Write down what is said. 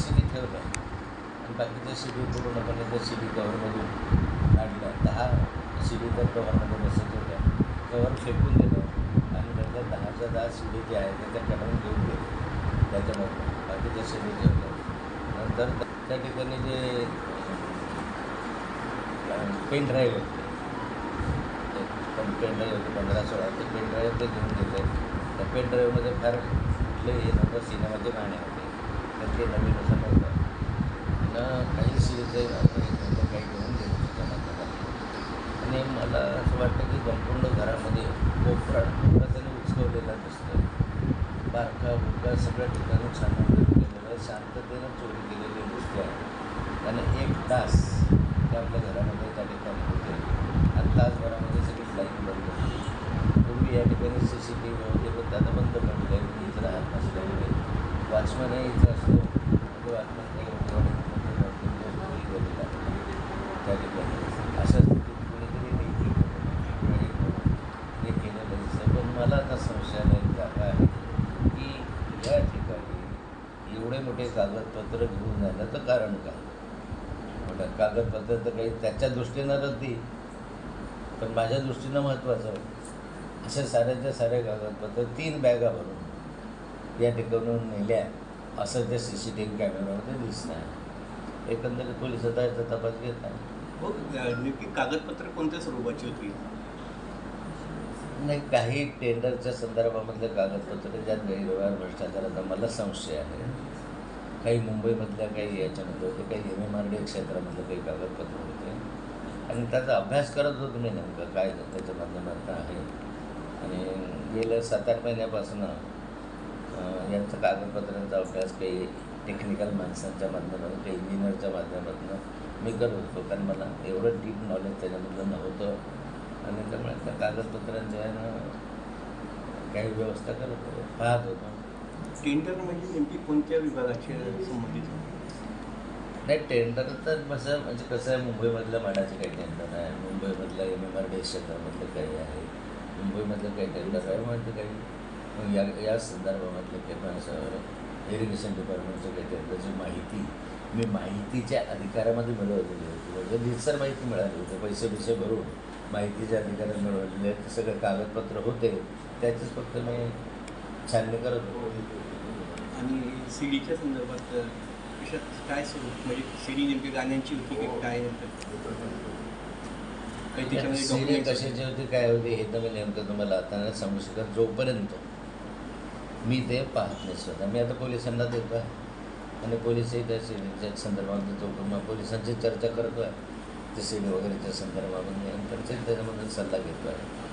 C ठेवलं. आणि बाकीच्या सी पूर्णपणे जर सी कव्हरमधून काढलं दहा सी जर कव्हरमध्ये बसत होत्या कव्हर फेकून दिलं आणि नंतर दहाच्या दहा सी डी जे आहे त्या काढून घेऊन गेले. त्याच्यामधून बाकीच्या सी ठेवलं. नंतर त्या ठिकाणी जे पेन ड्राईव्ह होते. ते पण पेन ड्राईव्ह होते पंधरा सोळा ते पेन ड्राईव्ह ते घेऊन गेले. त्या पेन ड्राईव्हमध्ये फार कुठले हे नव्हतं सिनेमाचे गाणे होते. ते नवीन असं करतात न काही सिरीजचे नव्हतं काही घेऊन गेले त्याच्या आणि मला असं वाटतं की संपूर्ण घरामध्ये कोपरा त्यांनी उचकवलेला दिसतो बारका बुरका सगळ्या ठिकाणी छान केलेलं शांततेनं चोरी केलेली गोष्टी आहे. आणि एक तास ते आपल्या घरामध्ये त्या ठिकाणी होते. आणि तासभरामध्ये सगळी लाईन बंद होती. पूर्वी या ठिकाणी सी सी टी व्ही होते पण आता बंद पडले आहे इथं राहत नसल्यामुळे. वॉचमनही इथं असतो. अशा स्थितीत कुणीतरी नाही हे केलं दिसतं पण मला आता संशयाला जागा आहे की या ठिकाणी एवढे मोठे कागदपत्र घेऊन जाण्याचं कारण काय म्हटलं कागदपत्र तर काही त्याच्या दृष्टीनं रद्दी पण माझ्या दृष्टीनं महत्त्वाचं अशा साऱ्याच्या साऱ्या कागदपत्र तीन बॅगा भरून या ठिकाणून नेल्या. असं त्या सी सी टी व्ही कॅमेऱ्यामध्ये दिसणं आहे एकंदरीत पोलीस आता याचा तपास घेत आहे हो नेमकी कागदपत्र कोणत्या स्वरूपाची होती? नाही काही टेंडरच्या संदर्भामधले कागदपत्र ज्यात गैरव्यवहार भ्रष्टाचाराचा मला संशय आहे. काही मुंबईमधल्या काही याच्यामध्ये होते काही एम एम आर डी क्षेत्रामधले काही कागदपत्र होते. आणि त्याचा अभ्यास करत होतो मी नेमकं काय त्याच्या माध्यमातून आहे. आणि गेल्या सात आठ महिन्यापासून यांचा कागदपत्रांचा अभ्यास काही टेक्निकल माणसांच्या माध्यमातून काही इंजिनियरच्या माध्यमातून मी करत होतो. कारण मला एवढं डीप नॉलेज त्याच्यामधलं नव्हतं. आणि त्यामुळे त्या कागदपत्रांच्या यानं काही व्यवस्था करत होतो. पाहत होतो. टेंडर म्हणजे नेमकी कोणत्या विभागाचे संबंधित नाही टेंडर तर कसं म्हणजे कसं आहे मुंबईमधल्या माडाचे काही टेंडर आहे मुंबईमधल्या एम एम आर डी क्षेत्रामधलं काही आहे. मुंबईमधलं काही टेंडर आहे म्हणजे काही. या या संदर्भामधलं असं इरिगेशन डिपार्टमेंटचं काही टेंडरची माहिती मी माहितीच्या अधिकारामध्ये मिळवलेली होती. म्हणजे रीतसर माहिती मिळाली होती. पैसे बिसे भरून माहितीच्या अधिकारात मिळवलेले ते सगळे कागदपत्र होते. त्याचीच फक्त मी छाननी करत होतो. आणि सी डीच्या संदर्भात काय स्वरूप म्हणजे सी डी नेमकी गाण्यांची होती की काय documents कशाची होती? काय होती हे तर मी नेमकं तुम्हाला आता सांगू शकत. जोपर्यंत मी ते पाहत नाही स्वतः. मी आता पोलिसांना देतो आहे. आणि पोलिसही त्या सिरियलच्या संदर्भामध्ये चौकशी पोलिसांची चर्चा करतो आहे ते सिडी वगैरेच्या संदर्भामध्ये आणि त्यांचे त्याच्यामधून सल्ला घेतो आहे